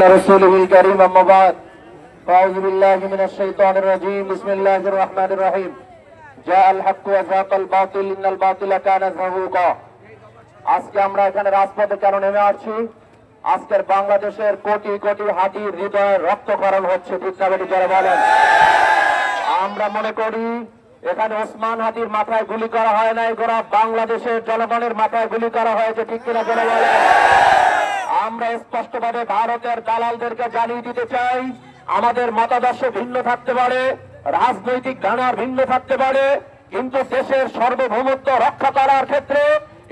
رسوله الكريم أما بعد فأعوذ بالله من الشيطان الرجيم بسم الله الرحمن الرحيم جاء الحق وزاق الباطل إن الباطل كان زهوقا আজকে আমরা এখানে রাজপথে কেন নেমে আসছি আজকের বাংলাদেশের কোটি কোটি হাতির হৃদয়ে রক্তকরণ হচ্ছে ঠিক না বেটি যারা বলেন আমরা মনে করি এখানে ওসমান হাতির মাথায় গুলি করা হয় নাই গোরা বাংলাদেশের জনগণের মাথায় গুলি করা হয়েছে ঠিক কিনা যারা বলেন আমরা স্পষ্টভাবে ভারতের দালালদেরকে জানিয়ে দিতে চাই, আমাদের মতাদর্শ ভিন্ন থাকতে পারে, রাজনৈতিক ধারণার ভিন্ন থাকতে পারে, কিন্তু দেশের সার্বভৌমত্ব রক্ষা করার ক্ষেত্রে,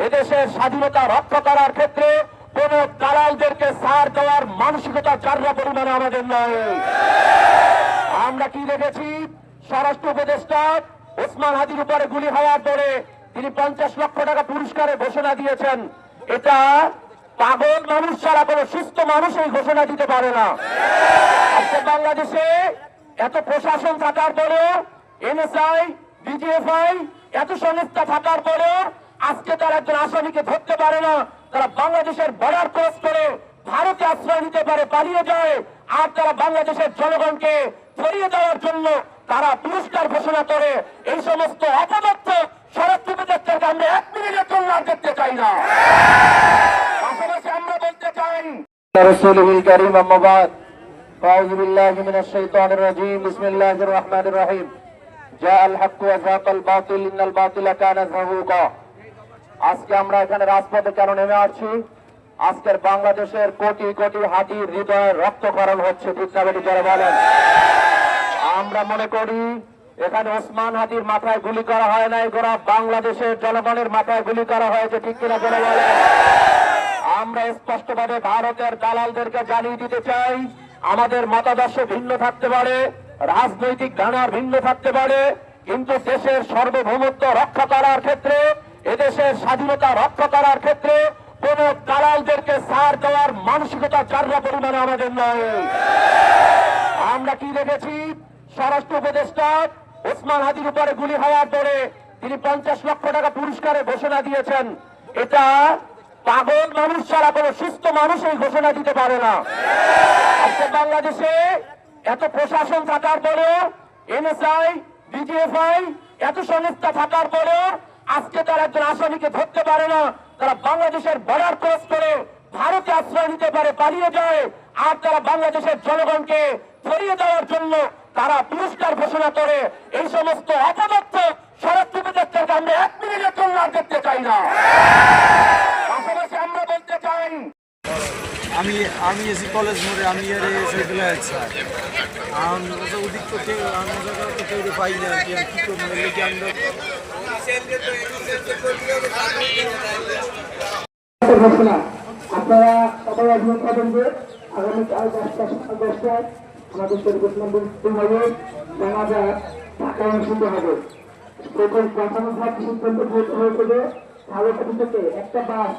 এদেশের স্বাধীনতা রক্ষা করার ক্ষেত্রে কোন দালালদেরকে সার দেওয়ার মানসিকতা চাররা পরিমাণে আমাদের নয়। আমরা কি দেখেছি? স্বরাষ্ট্র উপদেষ্টা ওসমান হাদির উপরে গুলি হওয়ার পরে তিনি পঞ্চাশ লক্ষ টাকা পুরস্কারে ঘোষণা দিয়েছেন। এটা পাগল মানুষ ছাড়া কোনো সুস্থ মানুষ এই ঘোষণা দিতে পারে না। বাংলাদেশে এত প্রশাসন থাকার পরেও এনএসআই, বিজিএফআই এত সংস্থা থাকার পরেও আজকে তারা একজন আসামিকে ধরতে পারে না। তারা বাংলাদেশের বর্ডার ক্রস করে ভারতে আশ্রয় নিতে পারে, পালিয়ে যায়। আর তারা বাংলাদেশের জনগণকে ছড়িয়ে দেওয়ার জন্য তারা পুরস্কার ঘোষণা করে। এই সমস্ত স্বরাষ্ট্র উপদেষ্টাকে আমরা এক মিনিটের জন্য আর দেখতে চাই না পাশাপাশি আমরা বলতে চাই رسوله الكريم أما بعد فأعوذ بالله من الشيطان الرجيم بسم الله الرحمن الرحيم جاء الحق وزاق الباطل إن الباطل كان زهوقا আজকে আমরা এখানে রাজপথে কেন নেমে আসছি আজকের বাংলাদেশের কোটি কোটি হাতির হৃদয়ে রক্তকরণ হচ্ছে ঠিক না বেটি যারা বলেন আমরা মনে করি এখানে ওসমান হাদির মাথায় গুলি করা হয় নাই গোরা বাংলাদেশের জনগণের মাথায় গুলি করা হয়েছে ঠিক কিনা যারা বলেন আমরা স্পষ্টভাবে ভারতের দালালদেরকে জানিয়ে দিতে চাই, আমাদের মতাদর্শ ভিন্ন থাকতে পারে, রাজনৈতিক ধারণার ভিন্ন থাকতে পারে, কিন্তু দেশের সার্বভৌমত্ব রক্ষা করার ক্ষেত্রে, এদেশের স্বাধীনতা রক্ষা করার ক্ষেত্রে কোন দালালদেরকে সার দেওয়ার মানসিকতা চাররা পরিমাণে আমাদের নয়। আমরা কি দেখেছি? স্বরাষ্ট্র উপদেষ্টা ওসমান হাদির উপরে গুলি হওয়ার পরে তিনি পঞ্চাশ লক্ষ টাকা পুরস্কারের ঘোষণা দিয়েছেন। এটা পাগল মানুষ ছাড়া কোনো সুস্থ মানুষ এই ঘোষণা দিতে পারে না। আজকে বাংলাদেশে এত প্রশাসন থাকার পরেও এনএসআই বিজিএফআই এত সংস্থা থাকার পরেও আজকে তারা একজন আসামিকে ধরতে পারে না। তারা বাংলাদেশের বর্ডার ক্রস করে ভারতে আশ্রয় নিতে পারে, পালিয়ে যায়। আর তারা বাংলাদেশের জনগণকে ধরিয়ে দেওয়ার জন্য তারা পুরস্কার ঘোষণা করে। এই সমস্ত অপদত্ত স্বরাষ্ট্র উপদেষ্টাকে আমরা এক মিনিটের জন্য আর দেখতে চাই না পাশাপাশি আমরা বলতে চাই আমি আমি এসি কলেজ মোড়ে আমি এর সেগুলো আছে আমি ওদিক তো কেউ আমি জায়গা তো কেউ পাই না কি আমি কি করব এলে কি আমরা ঘোষণা আপনারা সবাই অভিযোগ করবেন যে আগামীকাল দশটা দশটায় আমাদের শরীফ মন্দির হবে জানাজা ঢাকা অনুষ্ঠিত হবে। প্রথম প্রাথমিক ভাব সিদ্ধান্ত গ্রহণ হয়েছে যে ভালো থেকে একটা বাস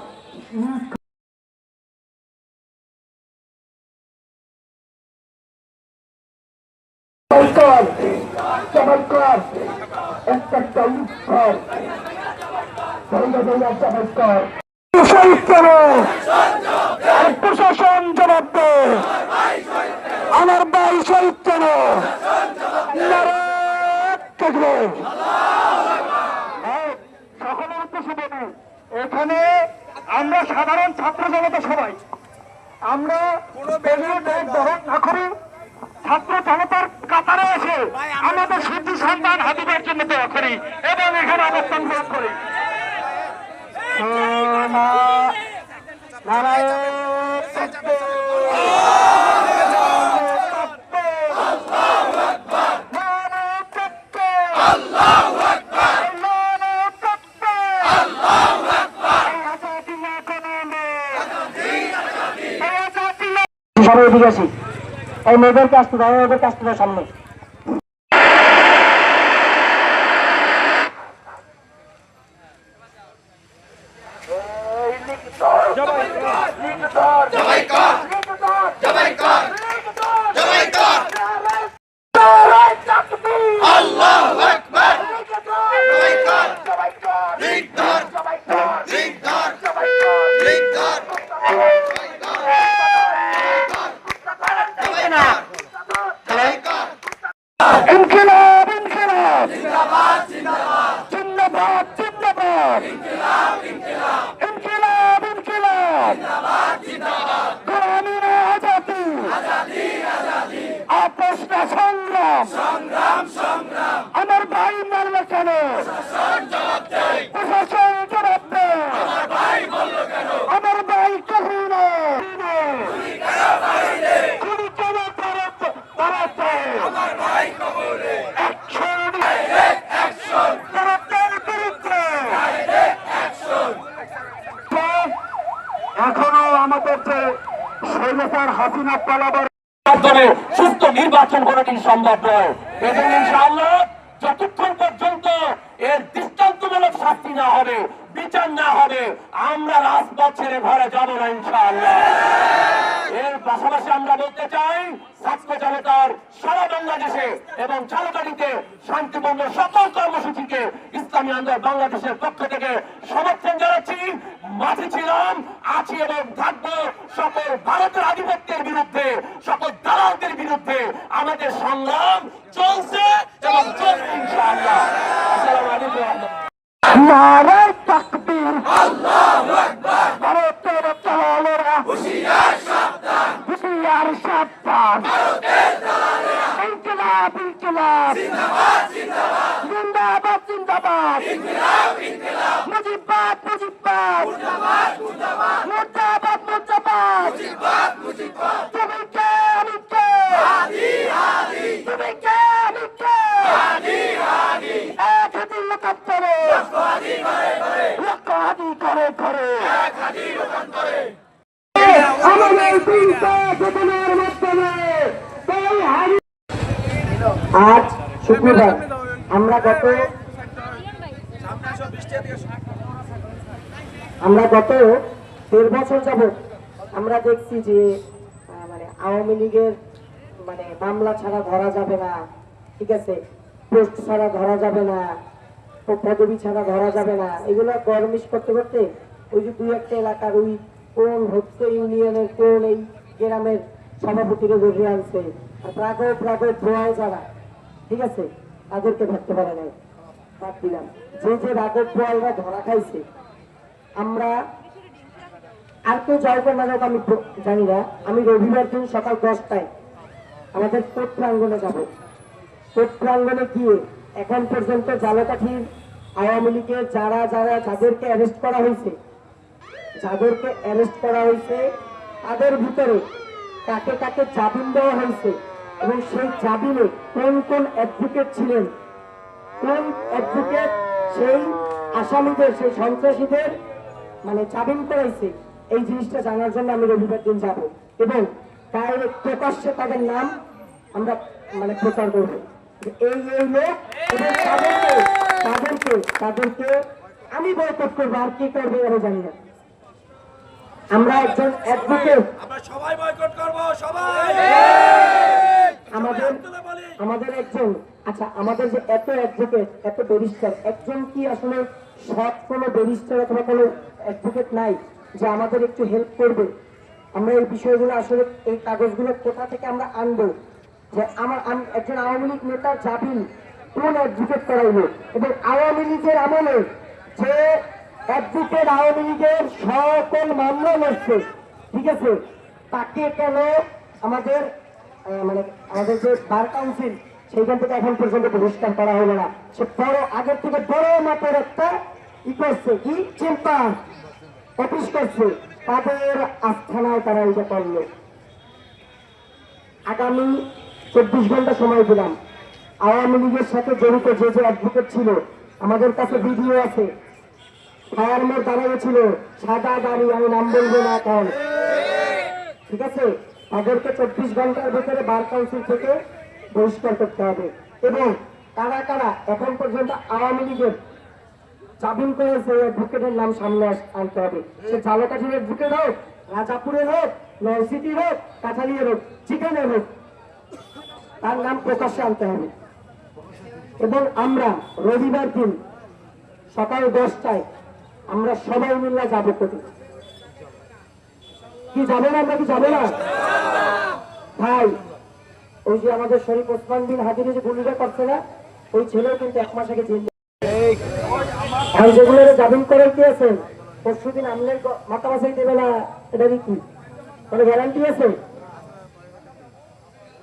চমৎকার চমৎকার একটা চমৎকার চমৎকার। কেন প্রশাসন জবাব দে। আমার ভাই শহীদ কেন? সকলের উদ্দেশ্যে এখানে আমরা সাধারণ ছাত্র জনতা সবাই আমরা ব্যাগ গ্রহণ না করি ছাত্র জনতার কাতারে এসে আমাদের সূর্য সন্তান হাতিবার জন্য দেওয়া করি এবং এখানে অবস্থান গ্রহণ করি সবাই এদিকে আসি এই মেয়েদেরকে আসতে দাও ওদেরকে আসতে দাও সামনে। সংগ্রাম। আমার ভাই মারলো কেন? প্রশাসন জবাব দেয়। আমার ভাই কখন কেন ভারতে অ্যাকশন ভারতের এখনও আমাদের যে স্বৈরাচার হাসিনা পালাবার কোনদিন সম্ভব নয়। এবং ইনশাআল্লাহ যতক্ষণ পর্যন্ত এর দৃষ্টান্তমূলক শাস্তি না হবে, বিচার না হবে, আমরা রাজপথ ছেড়ে ঘরে যাব না ইনশাআল্লাহ। এর পাশাপাশি আমরা বলতে চাই, ছাত্র জনতার সারা বাংলাদেশে এবং ঝালকাঠিতে শান্তিপূর্ণ সকল কর্মসূচিকে ইসলামী আন্দোলন বাংলাদেশের পক্ষ থেকে সমর্থন জানাচ্ছি। মাঠে ছিলাম, আছি এবং থাকব সকল ভারতের আধিপত্যের বিরুদ্ধে, সকল আমাদের সংগ্রাম চলছে এবং চলবে ইনশাআল্লাহ। আসসালামু আলাইকুম নারে তাকবীর। ভারতের চালেরা হুশিয়ার সাবধান। ইনকিলাব ইনকিলাব। জিন্দাবাদ জিন্দাবাদ। মুজিবাদ মুজিবাদ মুর্দাবাদ মুর্দাবাদ। তুমি কে আমি আজ শুক্রবার আমরা গত আমরা গত দেড় বছর যাবত আমরা দেখছি যে মানে আওয়ামী লীগের মানে মামলা ছাড়া ধরা যাবে না, ঠিক আছে? পোস্ট ছাড়া ধরা যাবে না পদবি ছাড়া ধরা যাবে না। এগুলো গরমিশ করতে করতে ওই যে দুই একটা এলাকার ওই কোন হচ্ছে ইউনিয়নের কোন এই গ্রামের সভাপতিকে ধরে আনছে। আর প্রাগও প্রাগও ধোয়ায় যারা ঠিক আছে? তাদেরকে ধরতে পারে নাই। বাদ দিলাম। যে যে রাগব পোয়ালরা ধরা খাইছে, আমরা আর কেউ যাইবে না যাবে আমি জানি না। আমি রবিবার দিন সকাল দশটায় আমাদের প্রাঙ্গনে যাব। প্রাঙ্গনে গিয়ে এখন পর্যন্ত জালকাঠির আওয়ামী লীগের যারা যারা যাদেরকে অ্যারেস্ট করা হয়েছে, যাদেরকে অ্যারেস্ট করা হয়েছে, তাদের ভিতরে কাকে কাকে জামিন দেওয়া হয়েছে এবং সেই জামিনে কোন কোন অ্যাডভোকেট ছিলেন? কোন অ্যাডভোকেট সেই আসামিদের, সেই সন্ত্রাসীদের মানে জামিন করাইছে? এই জিনিসটা জানার জন্য আমি রবিবার দিন যাব। এবং ডাইরেক্ট প্রকাশ্যে তাদের নাম আমরা মানে প্রচার করব। এই এই লোক এবং তাদেরকে তাদেরকে তাদেরকে আমি বয়কট করব আর কি করবে আমি জানি না। আমরা একজন অ্যাডভোকেট আমরা সবাই বয়কট করব সবাই! আমাদের আমাদের একজন আচ্ছা আমাদের যে এত অ্যাডভোকেট এত ব্যারিস্টার একজন কি আসলে সৎ কোনো ব্যারিস্টার অথবা কোনো অ্যাডভোকেট নাই যে আমাদের একটু হেল্প করবে? আমরা এই বিষয়গুলো আসলে, এই কাগজগুলো কোথা থেকে আমরা আনব? যে আমার, আম- একজন আওয়ামী লীগ নেতার জামিন কোন অ্যাডভোকেট করাইলো এবং আওয়ামী লীগের আমলে যে অ্যাডভোকেট আওয়ামী লীগের সকল মামলা লড়ছে, ঠিক আছে? তাকে কেন আমাদের মানে আমাদের যে বার কাউন্সিল সেইখান থেকে এখন পর্যন্ত বহিষ্কার করা হলো না। সে বড়, আগের থেকে বড় মাপের একটা ই করছে, কি? চিন্তা অফিস করছে। তাদের আস্থানায় তারা এটা করল। আগামী চব্বিশ ঘণ্টা সময় দিলাম। আওয়ামী লীগের সাথে জড়িত যে যে অ্যাডভোকেট ছিল, আমাদের কাছে ভিডিও আছে। ফায়ার মোড় ছিল সাদা গাড়ি, আমি নাম বলব না এখন ঠিক আছে? তাদেরকে চব্বিশ ঘণ্টার ভেতরে বার কাউন্সিল থেকে বহিষ্কার করতে হবে। এবং কারা কারা? এখন পর্যন্ত আওয়ামী লীগের জামিন করেছে ওই অ্যাডভোকেটের নাম সামনে আনতে হবে। সে ঝালকাঠির অ্যাডভোকেট হোক রাজাপুরের হোক নলসিটির হোক কাঠালিয়ার হোক যেখানে হোক তার নাম প্রকাশ্যে আনতে হবে। এবং আমরা রবিবার দিন সকাল দশটায় আমরা সবাই মিলে যাব কোথায়? কি যাবে না আমরা কি যাব না? ভাই, ওই যে আমাদের শরীফ ওসমান বিন হাজিরে যে গুলিটা করছে না, ওই ছেলেও কিন্তু এক মাস আগে যেগুলো কি দিন আমলের মাথা মাসাই দেবে না কি? গ্যারান্টি আছে?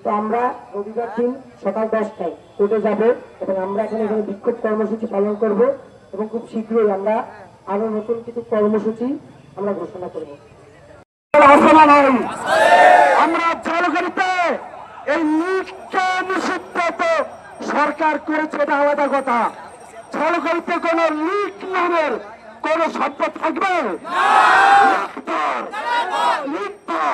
তো আমরা রবিবার দিন সকাল দশটায় কোর্টে যাব এবং আমরা এখানে এখানে বিক্ষোভ কর্মসূচি পালন করব এবং খুব শীঘ্রই আমরা আরও নতুন কিছু কর্মসূচি আমরা ঘোষণা করব। আমরা এই নিষিদ্ধ সরকার করেছে, এটা আলাদা কথা। জলগাড়িতে কোন লিক নামের কোন শব্দ থাকবে? লিপ্তর,